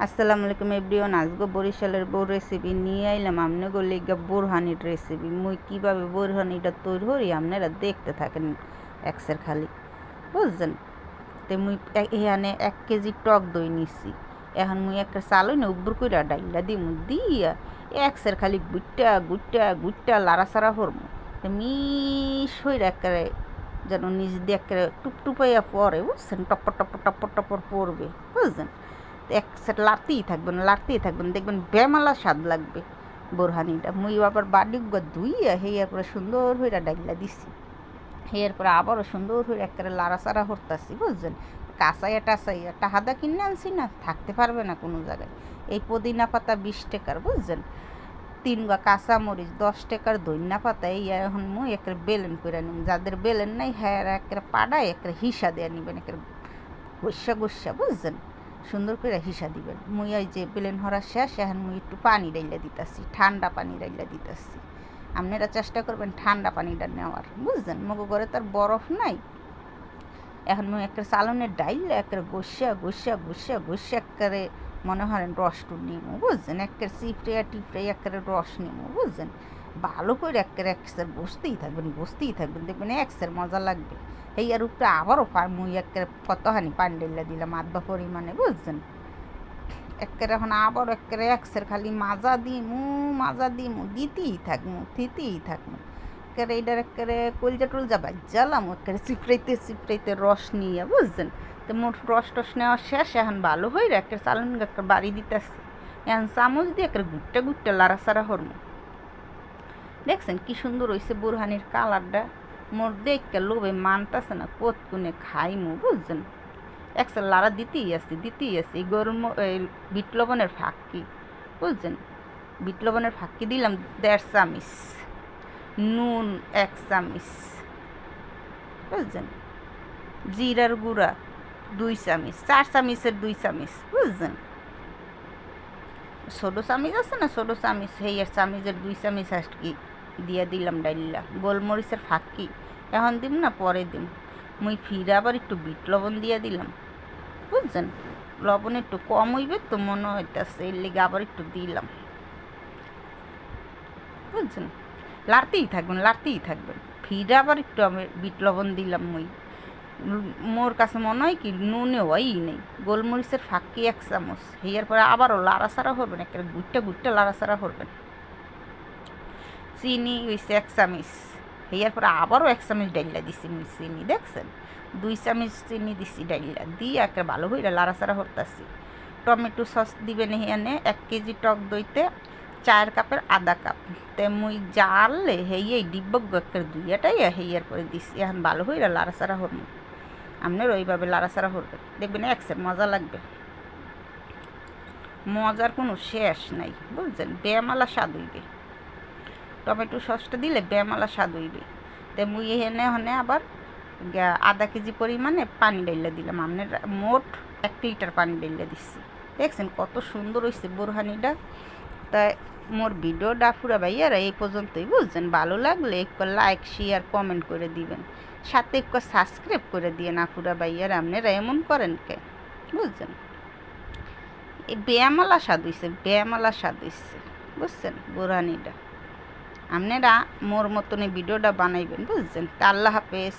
আসসালামু আলাইকুম এভরিওয়ান, আজকে বরিশালের বউ রেসিপি নিয়ে আইলাম। আমনে গলে গা বোরহানির রেসিপি মুই কীভাবে বোরহানিটা তৈরি করি আপনারা দেখতে থাকেন একসের খালি। বুঝছেন? তো মুই এখানে এক কেজি টক দই নিছি। এখন মুই একটা চালই না উব্বর কইরা ডাইলা দিমু, দিয়া একসের খালি গুইটা গুট্টা গুইটা লাড়াচাড়া হরমু তো মিশ হইরা একেবারে যেন নিজ দিয়ে একেবারে টুপটুপাইয়া পরে, বুঝছেন? টপ্পর টপ্পর টপ্পর টপ্পর পড়বে বুঝছেন? এক সেট লাড়তেই থাকবেন লাড়তেই থাকবেন দেখবেন বেমালা স্বাদ লাগবে বোরহানিটা। মুই আবার বাড়ি ধুইয়া হেয়ার পরে সুন্দর হইরা ডাইলা দিছি। হেয়ার পরে আবারও সুন্দর হয়ে একেবারে লাড়াচাড়া হরতাছি বুঝছেন? কাঁচাইয়া টাচাইয়া, টাহাদা কিনে আনছি না, থাকতে পারবে না কোনো জায়গায়। এই পুদিনা পাতা বিশ টাকার, বুঝছেন? তিন গা কাঁচা মরিচ দশ টাকার ধন্যা পাতা এই এখন মুই একের বেলেন করে নিম। যাদের বেলেন নাই হ্যাঁ একের পাড়ায় একের হিসা দেয়া নিবেন একের গোসা গোসা বুঝছেন? সুন্দর করে হিসা দিবেন। মুই ওই যে বেলেন হরা শেষ, এখন মুই একটু পানি ডাইলা দিতাছি, ঠান্ডা পানি ডাইলা দিতাছি। আপনারা চেষ্টা করবেন ঠান্ডা পানিটা নেওয়ার, বুঝছেন? মগো ঘরে তার বরফ নাই। এখন মুই একটা চালনের ডাইলে, একটা গোসা গোসা গোসা গোসা একেবারে মনে হয় রস টু নিমু, বুঝছেন? একের চিপড়ে টিপড়ে একেবারে রস নিমু, বুঝছেন? ভালো করে এক একের একসের বসতেই থাকবেন বসতেই থাকবেন। দেখবেন এক একসের মজা লাগবে। এই আর উপরে আবারও মুই একের কতখানি পান্ডেল্লা দিলাম আধবা পরিমাণে, বুঝছেন? একের এখন আবার একের একসের খালি মাজা দিমু মাজা দিমু, দিতেই থাকমু দিতেই থাকমু। একেবারে এইটার একেবারে কলজা টলজা বাজ্জালাম একেবারে চিপড়াইতে চিপড়াইতে রস নিয়ে, বুঝছেন? তো মোট রস টস নেওয়া শেষ, এখন ভালো হয়ে একের চালন একটা বাড়ি দিতেছে। এখন চামচ দিয়ে একের গুট্টা গুট্টা লাড়াচাড়া হরমু দেখছেন কি সুন্দর হয়েছে বুরহানির কালারটা? মোর দেখকে লোভে মানতাছে না কত কোনে খাইমু, বুঝছেন? একশো লাড়া দিতেই আছে দিতেই আছে এই গরম এই বিট লবণের ফাঁকি, বুঝছেন? বিট লবণের ফাঁকি দিলাম দেড় চামিচ, নুন এক চামিচ, বুঝছেন? জিরার গুঁড়া দুই চামিচ, চার চামিচের দুই চামিচ, বুঝছেন? ছোটো চামিচ আছে না, ছোটো চামিচ, সেই আর চামিচের দুই চামিচ আর কি দিয়ে দিলাম ডাইল্লা। গোলমরিচের ফাঁকি। এখন দিম না, পরে দিম। মুই ফিরে আবার একটু বিট লবণ দিয়ে দিলাম। বুঝছেন? লবণ একটু কম হইবে তো মনে হইতেছে, এর লেগে আবার একটু দিলাম। বুঝছেন? লাড়তেই থাকবেন লাড়তেই থাকবেন। ফিরে আবার একটু আমি বিট লবণ দিলাম মুই। মোর কাছে মনে হয় কি, নুনে হয়ই নেই। গোলমরিচের ফাঁকি এক চামচ। হেয়ার পরে আবারও লাড়াচাড়া করবেন একটা গুটটা গুটটা লাড়াচাড়া করবেন। চিনি, হইছে এক চামিচ। হেয়ার পরে আবারও এক চামিচ ডাইলা দিছি মুই চিনি, দেখছেন? দুই চামিচ চিনি দিছি ডাইলা, দিয়ে একটা ভালো হইরা লাড়াচাড়া করতেছি। টমেটো সস দিবে দিবেন এখানে, এক কেজি টক দইতে চার কাপের আধা কাপ। তে মুই জাললে হেই ডিব্বক একটা দুইয়াটাই হেয়ার পরে দিছি, এখন ভালো হইরা লাড়াচাড়া হরমু আপনার ওইভাবে লাড়াচাড়া করবেন দেখবেন একসের মজা লাগবে। মজার কোনো শেষ নাই, বুঝছেন? বেমালা স্বাদ হইবে। টমেটো সসটা দিলে বেমালা স্বাদ হইবে। তো মুই এখানে হনে আবার আধা কেজি পরিমাণে পানি ডাইলা দিলাম। আপনার মোট এক লিটার পানি ডাইলা দিচ্ছি দেখছেন কত সুন্দর হয়েছে বোরহানিটা। তাই মোর ভিডিওটা পুরা ভাইয়ারা এই পর্যন্তই বুঝছেন। ভালো লাগলে একটু লাইক শেয়ার কমেন্ট করে দিবেন। সাথে একটু সাবস্ক্রাইব করে দিয়ে না পুরা ভাইয়ারা। আপনারা এমন করেন কে? বুঝছেন? এই ব্যায়ামালা স্বাদ হইছে ব্যায়ামালা স্বাদ হইছে। বুঝছেন? বোরহানিটা। আপনারা মোর মতন ভিডিওটা বানাইবেন বুঝছেন? তা আল্লাহ হাফেজ।